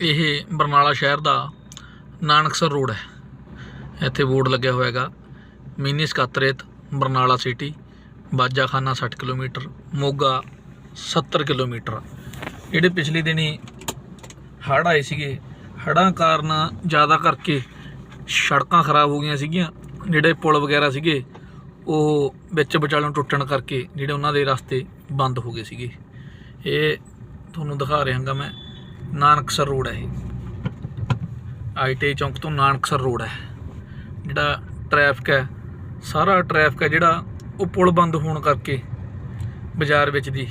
ਇਹ ਬਰਨਾਲਾ ਸ਼ਹਿਰ ਦਾ ਨਾਨਕਸਰ ਰੋਡ ਹੈ। ਇੱਥੇ ਬੋਰਡ ਲੱਗਿਆ ਹੋਇਆ ਹੈਗਾ। ਮਿੰਨੀ ਸਕੱਤਰੇਤ, Barnala city Bajakhana 60 kilometre, Moga 70 kilometre. ਜਿਹੜੇ ਪਿਛਲੇ ਦਿਨੀ ਹੜ੍ਹ ਆਏ ਸੀਗੇ, ਹੜ੍ਹਾਂ ਕਾਰਨ ਜ਼ਿਆਦਾ ਕਰਕੇ ਸੜਕਾਂ ਖਰਾਬ ਹੋ ਗਈਆਂ ਸੀਗੀਆਂ। ਜਿਹੜੇ ਪੁਲ ਵਗੈਰਾ ਸੀਗੇ, ਉਹ ਵਿੱਚ ਵਿਚਾਲੋਂ ਟੁੱਟਣ ਕਰਕੇ ਜਿਹੜੇ ਉਹਨਾਂ ਦੇ ਰਸਤੇ ਬੰਦ ਹੋ ਗਏ ਸੀਗੇ। ਇਹ ਤੁਹਾਨੂੰ ਦਿਖਾ ਰਿਹਾ ਹਾਂਗਾ ਮੈਂ। ਨਾਨਕਸਰ ਰੋਡ ਹੈ ਇਹ। ਆਈਟੀ ਚੌਂਕ ਤੋਂ ਨਾਨਕਸਰ ਰੋਡ ਹੈ। ਜਿਹੜਾ ਟ੍ਰੈਫਿਕ ਹੈ, ਸਾਰਾ ਟ੍ਰੈਫਿਕ ਹੈ ਜਿਹੜਾ ਉਹ ਪੁਲ ਬੰਦ ਹੋਣ ਕਰਕੇ ਬਾਜ਼ਾਰ ਵਿੱਚ ਦੀ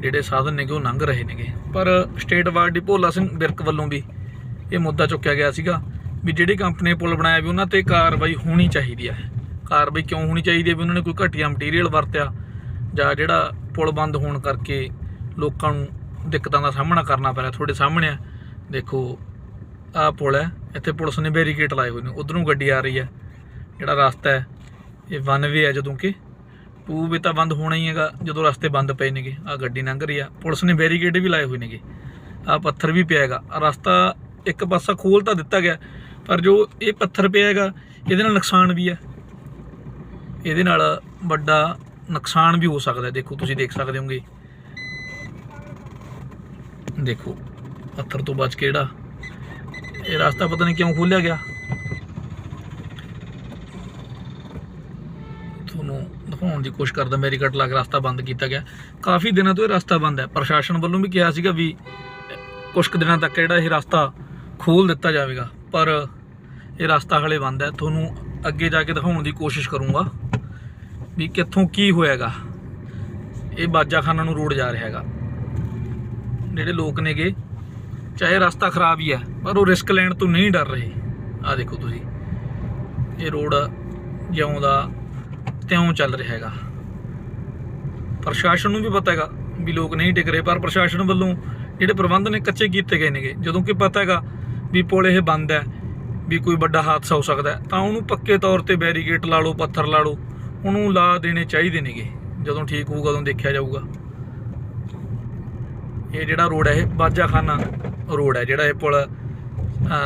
ਜਿਹੜੇ ਸਾਧਨ ਨੇਗੇ ਉਹ ਲੰਘ ਰਹੇ ਨੇਗੇ। ਪਰ ਸਟੇਟ ਵਾਰਡ ਦੀ ਭੋਲਾ ਸਿੰਘ ਬਿਰਕ ਵੱਲੋਂ ਵੀ ਇਹ ਮੁੱਦਾ ਚੁੱਕਿਆ ਗਿਆ ਸੀਗਾ ਵੀ ਜਿਹੜੀ ਕੰਪਨੀ ਨੇ ਪੁਲ ਬਣਾਇਆ ਵੀ ਉਹਨਾਂ ਤੇ ਕਾਰਵਾਈ ਹੋਣੀ ਚਾਹੀਦੀ ਹੈ। ਕਾਰਵਾਈ ਕਿਉਂ ਹੋਣੀ ਚਾਹੀਦੀ ਹੈ ਵੀ ਉਹਨਾਂ ਨੇ ਕੋਈ ਘਟੀਆ ਮਟੀਰੀਅਲ ਵਰਤਿਆ ਜਾਂ ਜਿਹੜਾ ਪੁਲ ਬੰਦ ਹੋਣ ਕਰਕੇ ਲੋਕਾਂ ਨੂੰ ਦਿੱਕਤਾਂ ਦਾ ਸਾਹਮਣਾ ਕਰਨਾ ਪੈ ਰਿਹਾ ਤੁਹਾਡੇ ਸਾਹਮਣੇ ਆ। ਦੇਖੋ, ਆਹ ਪੁਲ ਹੈ, ਇੱਥੇ ਪੁਲਿਸ ਨੇ ਬੈਰੀਕੇਡ ਲਾਏ ਹੋਏ ਨੇ। ਉਧਰੋਂ ਗੱਡੀ ਆ ਰਹੀ ਹੈ, ਜਿਹੜਾ ਰਸਤਾ ਹੈ, ਇਹ ਵਨ ਵੇ ਹੈ ਜਦੋਂ ਕਿ। ਟੂ ਵੇ ਤਾਂ ਬੰਦ ਹੋਣਾ ਹੀ ਹੈਗਾ, ਜਦੋਂ ਰਸਤੇ ਬੰਦ ਪਏ ਨੇਗੇ। ਆ ਗੱਡੀ ਲੰਘ ਰਹੀ ਆ, ਪੁਲਿਸ ਨੇ ਬੈਰੀਕੇਡ ਵੀ ਲਾਏ ਹੋਏ ਨੇਗੇ। ਆ ਪੱਥਰ ਵੀ ਪਿਆ ਹੈਗਾ। ਰਸਤਾ ਇੱਕ ਪਾਸਾ ਖੋਲ ਤਾਂ ਦਿੱਤਾ ਗਿਆ, ਪਰ ਜੋ ਇਹ ਪੱਥਰ ਪਿਆ ਹੈਗਾ, ਇਹਦੇ ਨਾਲ ਨੁਕਸਾਨ ਵੀ ਹੈ ਇਹਦੇ ਨਾਲ ਵੱਡਾ ਨੁਕਸਾਨ ਵੀ ਹੋ ਸਕਦਾ ਦੇਖੋ, ਤੁਸੀਂ ਦੇਖ ਸਕਦੇ ਹੋਗੇ। ਦੇਖੋ, ਪੱਥਰ ਤੋਂ ਬਚ ਕੇ ਜਿਹੜਾ ਇਹ ਰਸਤਾ ਪਤਾ ਨਹੀਂ ਕਿਉਂ ਖੋਲਿਆ ਗਿਆ। ਤੁਹਾਨੂੰ ਦਿਖਾਉਣ ਦੀ ਕੋਸ਼ਿਸ਼ ਕਰਦਾ, ਮੇਰੀ ਕੱਟ ਲਾ ਕੇ ਰਸਤਾ ਬੰਦ ਕੀਤਾ ਗਿਆ। ਕਾਫੀ ਦਿਨਾਂ ਤੋਂ ਇਹ ਰਸਤਾ ਬੰਦ ਹੈ। ਪ੍ਰਸ਼ਾਸਨ ਵੱਲੋਂ ਵੀ ਕਿਹਾ ਸੀਗਾ ਵੀ ਕੁਝ ਕੁ ਦਿਨਾਂ ਤੱਕ ਜਿਹੜਾ ਇਹ ਰਸਤਾ ਖੋਲ ਦਿੱਤਾ ਜਾਵੇਗਾ, ਪਰ ਇਹ ਰਸਤਾ ਹਲੇ ਬੰਦ ਹੈ। ਤੁਹਾਨੂੰ ਅੱਗੇ ਜਾ ਕੇ ਦਿਖਾਉਣ ਦੀ ਕੋਸ਼ਿਸ਼ ਕਰੂੰਗਾ ਵੀ ਕਿੱਥੋਂ ਕੀ ਹੋਇਆਗਾ। ਇਹ ਬਾਜਾਖਾਨਾ ਨੂੰ ਰੋਡ ਜਾ ਰਿਹਾ ਹੈਗਾ। ਜਿਹੜੇ ਲੋਕ ਨੇਗੇ, ਚਾਹੇ ਰਸਤਾ ਖਰਾਬ ਹੀ ਹੈ, ਪਰ ਉਹ ਰਿਸਕ ਲੈਣ ਤੋਂ ਨਹੀਂ ਡਰ ਰਹੇ। ਆ ਦੇਖੋ ਤੁਸੀਂ, ਇਹ ਰੋਡ ਜਿਉਂ ਦਾ ਤਿਉਂ ਚੱਲ ਰਿਹਾ ਹੈਗਾ। ਪ੍ਰਸ਼ਾਸਨ ਨੂੰ ਵੀ ਪਤਾ ਹੈਗਾ ਵੀ ਲੋਕ ਨਹੀਂ ਟਿਕ ਰਹੇ, ਪਰ ਪ੍ਰਸ਼ਾਸਨ ਵੱਲੋਂ ਜਿਹੜੇ ਪ੍ਰਬੰਧ ਨੇ ਕੱਚੇ ਕੀਤੇ ਗਏ ਨੇਗੇ, ਜਦੋਂ ਕਿ ਪਤਾ ਹੈਗਾ ਵੀ ਪੁਲ ਇਹ ਬੰਦ ਹੈ, ਵੀ ਕੋਈ ਵੱਡਾ ਹਾਦਸਾ ਹੋ ਸਕਦਾ ਤਾਂ ਉਹਨੂੰ ਪੱਕੇ ਤੌਰ ਤੇ ਬੈਰੀਕੇਡ ਲਾ ਲਓ, ਪੱਥਰ ਲਾ ਲਓ, ਉਹਨੂੰ ਲਾ ਦੇਣੇ ਚਾਹੀਦੇ ਨੇਗੇ। ਜਦੋਂ ਠੀਕ ਹੋਊਗਾ, ਉਦੋਂ ਦੇਖਿਆ ਜਾਊਗਾ। ਇਹ ਜਿਹੜਾ ਰੋਡ ਹੈ, ਇਹ ਬਾਜਾਖਾਨਾ ਰੋਡ ਹੈ, ਜਿਹੜਾ ਇਹ ਪੁਲ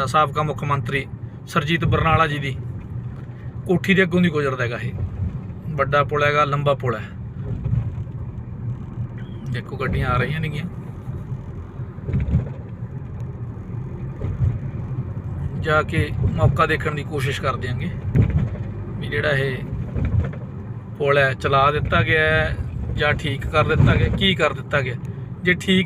ਸਾਬਕਾ ਮੁੱਖ ਮੰਤਰੀ ਸਰਜੀਤ ਬਰਨਾਲਾ ਜੀ ਦੀ ਕੋਠੀ ਦੇ ਅੱਗੋਂ ਦੀ ਗੁਜ਼ਰਦਾ ਹੈਗਾ ਇਹ। ਵੱਡਾ ਪੁਲ ਹੈਗਾ, ਲੰਬਾ ਪੁਲ ਹੈ। ਦੇਖੋ ਗੱਡੀਆਂ ਆ ਰਹੀਆਂ ਨੇਗੀਆਂ। ਜਾ ਕੇ ਮੌਕਾ ਦੇਖਣ ਦੀ ਕੋਸ਼ਿਸ਼ ਕਰ ਦਿਆਂਗੇ ਵੀ ਜਿਹੜਾ ਇਹ ਪੁਲ ਹੈ, ਚਲਾ ਦਿੱਤਾ ਗਿਆ ਜਾਂ ਠੀਕ ਕਰ ਦਿੱਤਾ ਗਿਆ, ਕੀ ਕਰ ਦਿੱਤਾ ਗਿਆ। ਜੇ ਠੀਕ